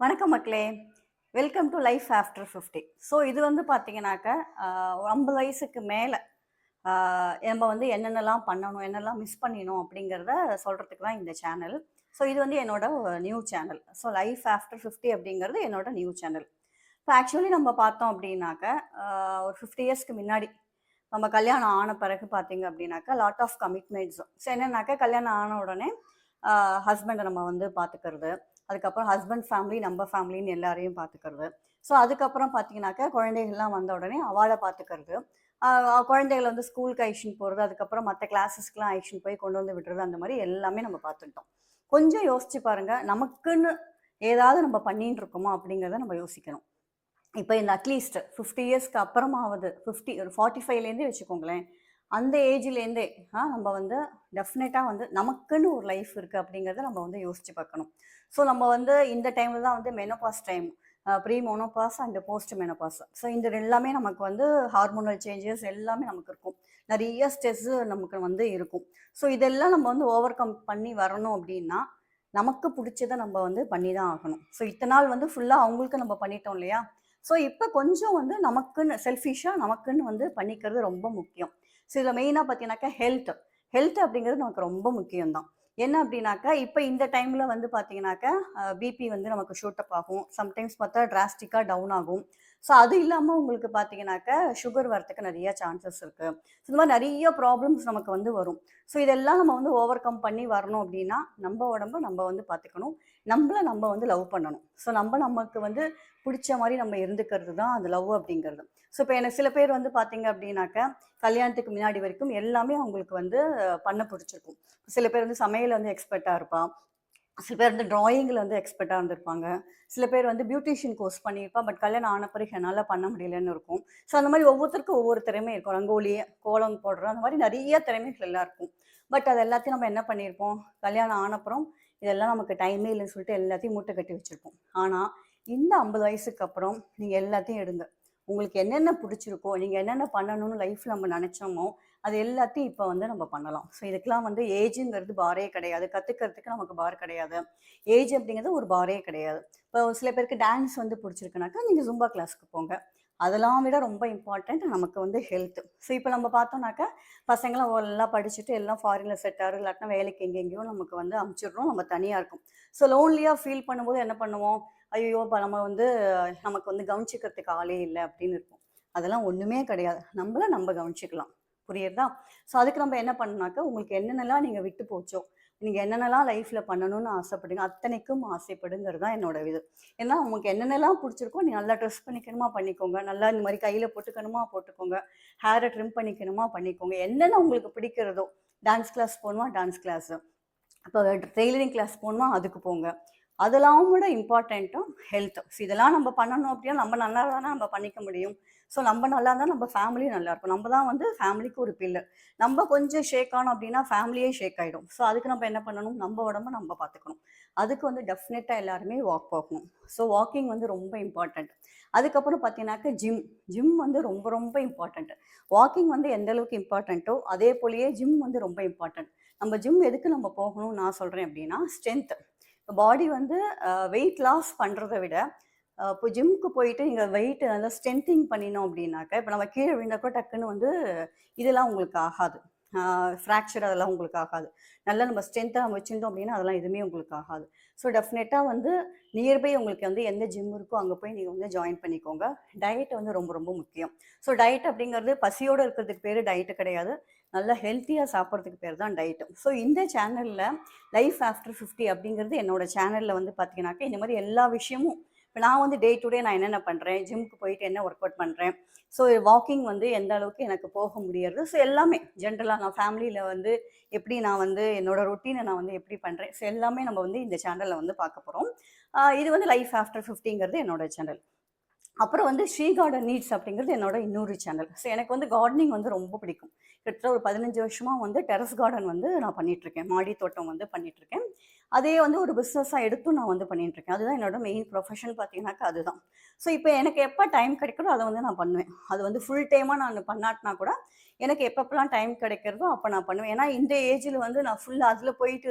வணக்கம் மக்களே. Welcome to life after fifty so இது வந்து பார்த்தீங்கன்னாக்க ஐம்பது வயசுக்கு மேலே நம்ம வந்து என்னென்னலாம் பண்ணணும் என்னெல்லாம் மிஸ் பண்ணினோம் அப்படிங்கிறத சொல்கிறதுக்கு தான் இந்த சேனல் ஸோ இது வந்து என்னோட new channel so life after fifty அப்படிங்கிறது என்னோட நியூ சேனல் இப்போ ஆக்சுவலி நம்ம பார்த்தோம் அப்படின்னாக்க ஒரு ஃபிஃப்டி இயர்ஸ்க்கு முன்னாடி நம்ம கல்யாணம் ஆன பிறகு பார்த்தீங்க அப்படின்னாக்கா லாட் ஆஃப் கமிட்மெண்ட்ஸும் ஸோ என்னென்னாக்கா கல்யாணம் ஆன உடனே ஹஸ்பண்டை நம்ம வந்து பார்த்துக்கிறது அதுக்கப்புறம் ஹஸ்பண்ட் ஃபேமிலி நம்ம ஃபேமிலின்னு எல்லாரையும் பார்த்துக்கிறது ஸோ அதுக்கப்புறம் பார்த்தீங்கன்னாக்கா குழந்தைகள்லாம் வந்த உடனே அவளை பார்த்துக்கிறது குழந்தைகள் குழந்தைகளை வந்து ஸ்கூலுக்கு ஐஷன் போகிறது அதுக்கப்புறம் மற்ற கிளாஸஸ்க்குலாம் ஐஷன் போய் கொண்டு வந்து விடுறது அந்த மாதிரி எல்லாமே நம்ம பார்த்துட்டோம் கொஞ்சம் யோசிச்சு பாருங்கள் நமக்குன்னு ஏதாவது நம்ம பண்ணின்னு இருக்கோமா அப்படிங்கிறத நம்ம யோசிக்கணும். இப்போ இந்த அட்லீஸ்ட் ஃபிஃப்டி இயர்ஸ்க்கு அப்புறமாவது ஃபிஃப்டி ஒரு ஃபார்ட்டி ஃபைவ்லேருந்தே வச்சுக்கோங்களேன். அந்த ஏஜ்லேருந்தே ஆ நம்ம வந்து டெஃபினட்டாக வந்து நமக்குன்னு ஒரு லைஃப் இருக்குது அப்படிங்கிறத நம்ம வந்து யோசிச்சு பார்க்கணும். ஸோ நம்ம வந்து இந்த டைமில் தான் வந்து menopause time pre menopause and post menopause so இந்த எல்லாமே நமக்கு வந்து ஹார்மோனல் சேஞ்சஸ் எல்லாமே நமக்கு இருக்கும். நிறைய ஸ்ட்ரெஸ்ஸு நமக்கு வந்து இருக்கும். ஸோ இதெல்லாம் நம்ம வந்து ஓவர் கம் பண்ணி வரணும் அப்படின்னா நமக்கு பிடிச்சதை நம்ம வந்து பண்ணி தான் ஆகணும். ஸோ இத்தனை நாள் வந்து ஃபுல்லாக அவங்களுக்கு நம்ம பண்ணிட்டோம் இல்லையா? ஸோ இப்போ கொஞ்சம் வந்து நமக்குன்னு செல்ஃபிஷாக நமக்குன்னு வந்து பண்ணிக்கிறது ரொம்ப முக்கியம். ஸோ இதில் மெயினாக பார்த்தீங்கன்னாக்கா ஹெல்த் ஹெல்த் அப்படிங்கிறது நமக்கு ரொம்ப முக்கியம்தான். என்ன அப்படின்னாக்கா இப்போ இந்த டைமில் வந்து பார்த்தீங்கன்னாக்கா பிபி வந்து நமக்கு ஷூட்டப் ஆகும். சம்டைம்ஸ் பார்த்தா டிராஸ்டிக்காக டவுன் ஆகும். ஸோ அது இல்லாமல் உங்களுக்கு பார்த்தீங்கன்னாக்கா சுகர் வரத்துக்கு நிறைய சான்சஸ் இருக்குது இந்த மாதிரி நிறைய ப்ராப்ளம்ஸ் நமக்கு வந்து வரும். ஸோ இதெல்லாம் நம்ம வந்து ஓவர் கம் பண்ணி வரணும் அப்படின்னா நம்ம உடம்ப நம்ம வந்து பார்த்துக்கணும் நம்மள நம்ம வந்து லவ் பண்ணணும். ஸோ நம்ம நமக்கு வந்து பிடிச்ச மாதிரி நம்ம இருந்துக்கிறது தான் அது லவ் அப்படிங்கிறது. ஸோ இப்போ எனக்கு சில பேர் வந்து பார்த்தீங்க அப்படின்னாக்கா கல்யாணத்துக்கு முன்னாடி வரைக்கும் எல்லாமே அவங்களுக்கு வந்து பண்ண பிடிச்சிருக்கும். சில பேர் வந்து சமையல் வந்து எக்ஸ்பர்ட்டாக இருப்பான். சில பேர் வந்து ட்ராயிங்கில் வந்து எக்ஸ்பர்ட்டாக இருந்திருப்பாங்க. சில பேர் வந்து பியூட்டிஷியன் கோர்ஸ் பண்ணியிருப்பா பட் கல்யாணம் ஆன பிறகு என்னால் பண்ண முடியலன்னு இருக்கும். ஸோ அந்த மாதிரி ஒவ்வொருத்தருக்கும் ஒவ்வொரு திறமை இருக்கும். ரங்கோலி கோலம் போடுறோம் அந்த மாதிரி நிறைய திறமைகள் எல்லாம் இருக்கும். பட் அது எல்லாத்தையும் நம்ம என்ன பண்ணியிருப்போம்? கல்யாணம் ஆனப்புறம் இதெல்லாம் நமக்கு டைமே இல்லைன்னு சொல்லிட்டு எல்லாத்தையும் மூட்டை கட்டி வச்சுருப்போம். ஆனால் இந்த ஐம்பது வயசுக்கு அப்புறம் நீங்கள் எல்லாத்தையும் எடுங்க. உங்களுக்கு என்னென்ன பிடிச்சிருக்கோ நீங்கள் என்னென்ன பண்ணணும்னு லைஃப்பில் நம்ம நினச்சோமோ அது எல்லாத்தையும் இப்போ வந்து நம்ம பண்ணலாம். ஸோ இதுக்கெலாம் வந்து ஏஜுங்கிறது பாரே கிடையாது. கற்றுக்கிறதுக்கு நமக்கு பார் கிடையாது. ஏஜ் அப்படிங்கிறது ஒரு பாரே கிடையாது. இப்போ சில பேருக்கு டான்ஸ் வந்து பிடிச்சிருக்குனாக்கா நீங்கள் ஜும்பா கிளாஸ்க்கு போங்க. அதெல்லாம் விட ரொம்ப இம்பார்ட்டண்ட் நமக்கு வந்து ஹெல்த் ஸோ இப்போ நம்ம பார்த்தோம்னாக்கா பசங்களாம் எல்லாம் படிச்சுட்டு எல்லாம் ஃபாரினில் செட் ஆகும் இல்லாட்டினா வேலைக்கு எங்கெங்கேயோ நமக்கு வந்து அமுச்சிடுறோம். நம்ம தனியாக இருக்கும். ஸோ லோன்லியாக ஃபீல் பண்ணும்போது என்ன பண்ணுவோம்? ஐயோ இப்போ நம்ம வந்து நமக்கு வந்து கவனிச்சிக்கிறதுக்கு ஆளே இல்லை அப்படின்னு இருக்கும் அதெல்லாம் ஒன்றுமே கிடையாது. நம்மள நம்ம கவனிச்சிக்கலாம். புரியுறதா ஸோ அதுக்கு நம்ம என்ன பண்ணனாக்கா உங்களுக்கு என்னென்னலாம் நீங்கள் விட்டு போச்சோ நீங்கள் என்னென்னலாம் லைஃப்பில் பண்ணணும்னு ஆசைப்படுங்க அத்தனைக்கும் ஆசைப்படுங்கிறது தான் என்னோட இது. ஏன்னா உங்களுக்கு என்னென்னலாம் பிடிச்சிருக்கோ நீங்கள் நல்லா ட்ரெஸ் பண்ணிக்கணுமா பண்ணிக்கோங்க. நல்லா இந்த மாதிரி கையில் போட்டுக்கணுமா போட்டுக்கோங்க. ஹேரை ட்ரிம் பண்ணிக்கணுமா பண்ணிக்கோங்க. என்னென்ன உங்களுக்கு பிடிக்கிறதோ டான்ஸ் கிளாஸ் போகணுமா டான்ஸ் கிளாஸு இப்போ டெய்லரிங் கிளாஸ் போகணுமா அதுக்கு போங்க. அதெல்லாம் விட இம்பார்ட்டண்ட்டும் ஹெல்த் ஸோ இதெல்லாம் நம்ம பண்ணணும் அப்படின்னா நம்ம நல்லா தானே நம்ம பண்ணிக்க முடியும். ஸோ நம்ம நல்லா இருந்தால் நம்ம ஃபேமிலியும் நல்லா இருக்கும் நம்ம தான் வந்து ஃபேமிலிக்கு ஒரு பில்லர் நம்ம கொஞ்சம் ஷேக் ஆனோம் அப்படின்னா ஃபேமிலியே ஷேக் ஆகிடும் ஸோ அதுக்கு நம்ம என்ன பண்ணணும்? நம்ம உடம்ப நம்ம பார்த்துக்கணும் அதுக்கு வந்து டெஃபினட்டாக எல்லாருமே வாக் போகணும். ஸோ வாக்கிங் வந்து ரொம்ப இம்பார்ட்டண்ட் அதுக்கப்புறம் பார்த்தீங்கன்னாக்க ஜிம் ஜிம் வந்து ரொம்ப ரொம்ப இம்பார்ட்டண்ட் வாக்கிங் வந்து எந்த அளவுக்கு இம்பார்ட்டண்ட்டோ அதே போலயே ஜிம் வந்து ரொம்ப இம்பார்ட்டண்ட் நம்ம ஜிம் எதுக்கு நம்ம போகணும்னு நான் சொல்கிறேன் அப்படின்னா ஸ்ட்ரென்த் பாடி வந்து வெயிட் லாஸ் பண்ணுறத விட இப்போ ஜிம்முக்கு போயிட்டு இங்கே வெயிட் நல்லா ஸ்ட்ரென்த்திங் பண்ணினோம் அப்படின்னாக்கா இப்போ நம்ம கீழே விழுந்தாக்கோ டக்குன்னு வந்து இதெல்லாம் உங்களுக்கு ஆகாது. ஃப்ராக்சர் அதெல்லாம் உங்களுக்கு ஆகாது. நல்லா நம்ம ஸ்ட்ரென்த்தாக நம்ம வச்சுருந்தோம் அப்படின்னா அதெல்லாம் எதுவுமே உங்களுக்கு ஆகாது. ஸோ டெஃபினட்டாக வந்து நியர்பை உங்களுக்கு வந்து எந்த ஜிம் இருக்கோ அங்கே போய் நீங்கள் வந்து ஜாயின் பண்ணிக்கோங்க. டயட் வந்து ரொம்ப ரொம்ப முக்கியம். ஸோ டயட் அப்படிங்கிறது பசியோடு இருக்கிறதுக்கு பேர் டயட்டு கிடையாது. நல்லா ஹெல்த்தியாக சாப்பிட்றதுக்கு பேர் தான் டயட்டு ஸோ இந்த சேனலில் லைஃப் ஆஃப்டர் ஃபிஃப்டி அப்படிங்கிறது என்னோட சேனலில் வந்து பார்த்தீங்கன்னாக்கா இந்த மாதிரி எல்லா விஷயமும் இப்போ நான் வந்து டே டு டே நான் என்னென்ன பண்ணுறேன் ஜிம்க்கு போயிட்டு என்ன ஒர்க் அவுட் பண்ணுறேன் ஸோ வாக்கிங் வந்து எந்த அளவுக்கு எனக்கு போக முடியறது? ஸோ எல்லாமே ஜென்ரலாக நான் ஃபேமிலியில் வந்து எப்படி நான் வந்து என்னோட ரொட்டீனை நான் வந்து எப்படி பண்ணுறேன் ஸோ எல்லாமே நம்ம வந்து இந்த சேனலில் வந்து பார்க்க போகிறோம் இது வந்து லைஃப் ஆஃப்டர் ஃபிஃப்டிங்கிறது என்னோட சேனல் அப்புறம் வந்து ஸ்ரீ கார்டன் நீட்ஸ் அப்படிங்கிறது என்னோட இன்னொரு சேனல் ஸோ எனக்கு வந்து கார்டனிங் வந்து ரொம்ப பிடிக்கும். கிட்டத்தட்ட ஒரு பதினஞ்சு வருஷமாக வந்து டெரஸ் கார்டன் வந்து நான் பண்ணிகிட்ருக்கேன் மாடி தோட்டம் வந்து பண்ணிகிட்ருக்கேன் அதே வந்து ஒரு பிஸ்னஸாக எடுத்தும் நான் வந்து பண்ணிகிட்ருக்கேன் அதுதான் என்னோட மெயின் ப்ரொஃபஷன் பார்த்தீங்கன்னாக்கா அதுதான். ஸோ இப்போ எனக்கு எப்போ டைம் கிடைக்கிறோ அதை வந்து நான் பண்ணுவேன். அது வந்து ஃபுல் டைமாக நான் பண்ணாட்டினா கூட எனக்கு எப்பப்பெல்லாம் டைம் கிடைக்கிறதோ அப்போ நான் பண்ணுவேன். ஏன்னா இந்த ஏஜில் வந்து நான் ஃபுல்லாக அதில் போயிட்டு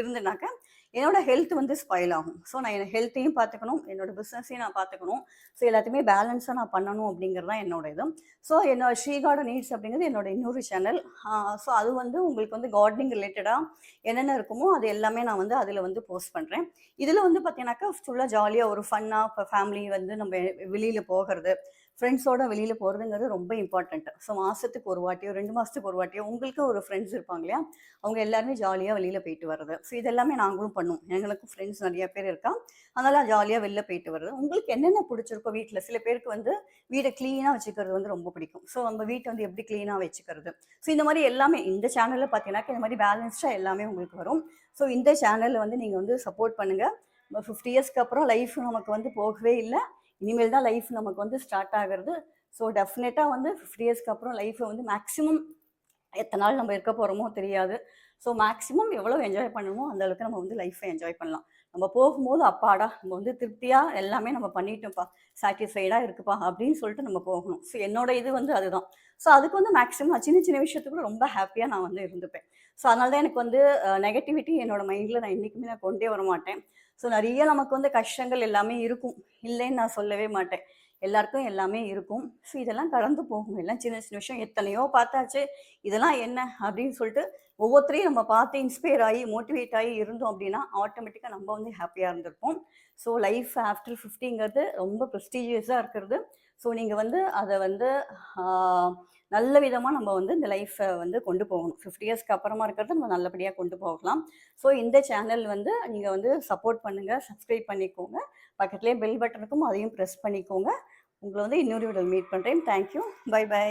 இருந்தேனாக்கா என்னோட ஹெல்த் வந்து ஸ்பாயில் ஆகும். ஸோ நான் என் ஹெல்த்தையும் பார்த்துக்கணும் என்னோட பிஸ்னஸையும் நான் பார்த்துக்கணும். ஸோ எல்லாத்தையுமே பேலன்ஸாக நான் பண்ணணும் அப்படிங்கிறது தான் என்னோட இது. ஸோ என்னோட ஸ்ரீகார்டு நீட்ஸ் அப்படிங்கிறது என்னோட இன்னொரு சேனல் ஸோ அது வந்து உங்களுக்கு வந்து கார்டனிங் ரிலேட்டடாக என்னென்ன இருக்குமோ அது எல்லாமே நான் வந்து அதில் வந்து போஸ்ட் பண்ணுறேன் இதில் வந்து பார்த்தீங்கன்னாக்கா ஃபுல்லாக ஜாலியாக ஒரு ஃபன்னாக இப்போ ஃபேமிலி வந்து நம்ம வெளியில் போகிறது ஃப்ரெண்ட்ஸோட வெளியில் போகிறதுங்கிறது ரொம்ப இம்பார்ட்டண்ட் ஸோ மாதத்துக்கு ஒரு வாட்டியோ ரெண்டு மாதத்துக்கு ஒரு வாட்டியோ உங்களுக்கு ஒரு ஃப்ரெண்ட்ஸ் இருப்பாங்க இல்லையா? அவங்க எல்லாருமே ஜாலியாக வெளியில் போயிட்டு வர்றது. ஸோ இதெல்லாமே நாங்களும் பண்ணுவோம். எங்களுக்கும் ஃப்ரெண்ட்ஸ் நிறைய பேர் இருக்கா? அதனால் ஜாலியாக வெளில போயிட்டு வர்றது. உங்களுக்கு என்னென்ன பிடிச்சிருக்கோ வீட்டில் சில பேருக்கு வந்து வீடை க்ளீனாக வச்சுக்கிறது வந்து ரொம்ப பிடிக்கும். ஸோ நம்ம வீட்டை வந்து எப்படி க்ளீனாக வச்சுக்கிறது? ஸோ இந்த மாதிரி எல்லாமே இந்த சேனலில் பார்த்தீங்கன்னாக்கா இந்த மாதிரி பேலன்ஸ்டாக எல்லாமே உங்களுக்கு வரும். ஸோ இந்த சேனலில் வந்து நீங்கள் வந்து சப்போர்ட் பண்ணுங்கள் ஃபிஃப்டி இயர்ஸ்க்கு அப்புறம் லைஃப் நமக்கு வந்து போகவே இல்லை. இனிமேல் தான் லைஃப் நமக்கு வந்து ஸ்டார்ட் ஆகிறது. ஸோ டெஃபினட்டாக வந்து ஃபிஃப்டி இயர்ஸ்க்கு அப்புறம் லைஃப்பை வந்து மேக்ஸிமம் எத்தனை நாள் நம்ம இருக்க போகிறோமோ தெரியாது. ஸோ மேக்ஸிமம் எவ்வளோ என்ஜாய் பண்ணணுமோ அந்த அளவுக்கு நம்ம வந்து லைஃப்பை என்ஜாய் பண்ணலாம். நம்ம போகும்போது அப்பாடா நம்ம வந்து திருப்தியாக எல்லாமே நம்ம பண்ணிட்டோம்ப்பா. சாட்டிஸ்ஃபைடாக இருக்குப்பா. அப்படின்னு சொல்லிட்டு நம்ம போகணும். ஸோ என்னோட இது வந்து அதுதான். ஸோ அதுக்கு வந்து மேக்ஸிமம் நான் சின்ன சின்ன விஷயத்துக்கு ரொம்ப ஹாப்பியாக நான் வந்து இருந்துப்பேன். ஸோ அதனால தான் எனக்கு வந்து நெகட்டிவிட்டி என்னோட மைண்டில் நான் என்றைக்குமே நான் கொண்டே வர மாட்டேன். ஸோ நிறைய நமக்கு வந்து கஷ்டங்கள் எல்லாமே இருக்கும். இல்லைன்னு நான் சொல்லவே மாட்டேன். எல்லாருக்கும் எல்லாமே இருக்கும். ஸோ இதெல்லாம் கடந்து போகும். எல்லாம் சின்ன சின்ன விஷயம். எத்தனையோ பார்த்தாச்சு. இதெல்லாம் என்ன? அப்படின்னு சொல்லிட்டு ஒவ்வொருத்தரையும் நம்ம பார்த்து இன்ஸ்பயர் ஆகி மோட்டிவேட் ஆகி இருந்தோம் அப்படின்னா ஆட்டோமேட்டிக்காக நம்ம வந்து ஹாப்பியாக இருந்திருப்போம். ஸோ லைஃப் ஆஃப்டர் ஃபிஃப்டிங்கிறது ரொம்ப ப்ரெஸ்டீஜியஸாக இருக்கிறது. ஸோ நீங்கள் வந்து அதை வந்து நல்ல விதமாக நம்ம வந்து இந்த லைஃப்பை வந்து கொண்டு போகணும். ஃபிஃப்டி இயர்ஸ்க்கு அப்புறமா இருக்கிறத நம்ம நல்லபடியாக கொண்டு போகலாம். ஸோ இந்த சேனல் வந்து நீங்கள் வந்து சப்போர்ட் பண்ணுங்கள் சப்ஸ்கிரைப் பண்ணிக்கோங்க. பக்கத்துலேயே பெல் பட்டன் இருக்கும் அதையும் ப்ரெஸ் பண்ணிக்கோங்க. உங்களை வந்து இன்னொரு வீடியோ மீட் பண்ணுறேன் தேங்க்யூ பை பை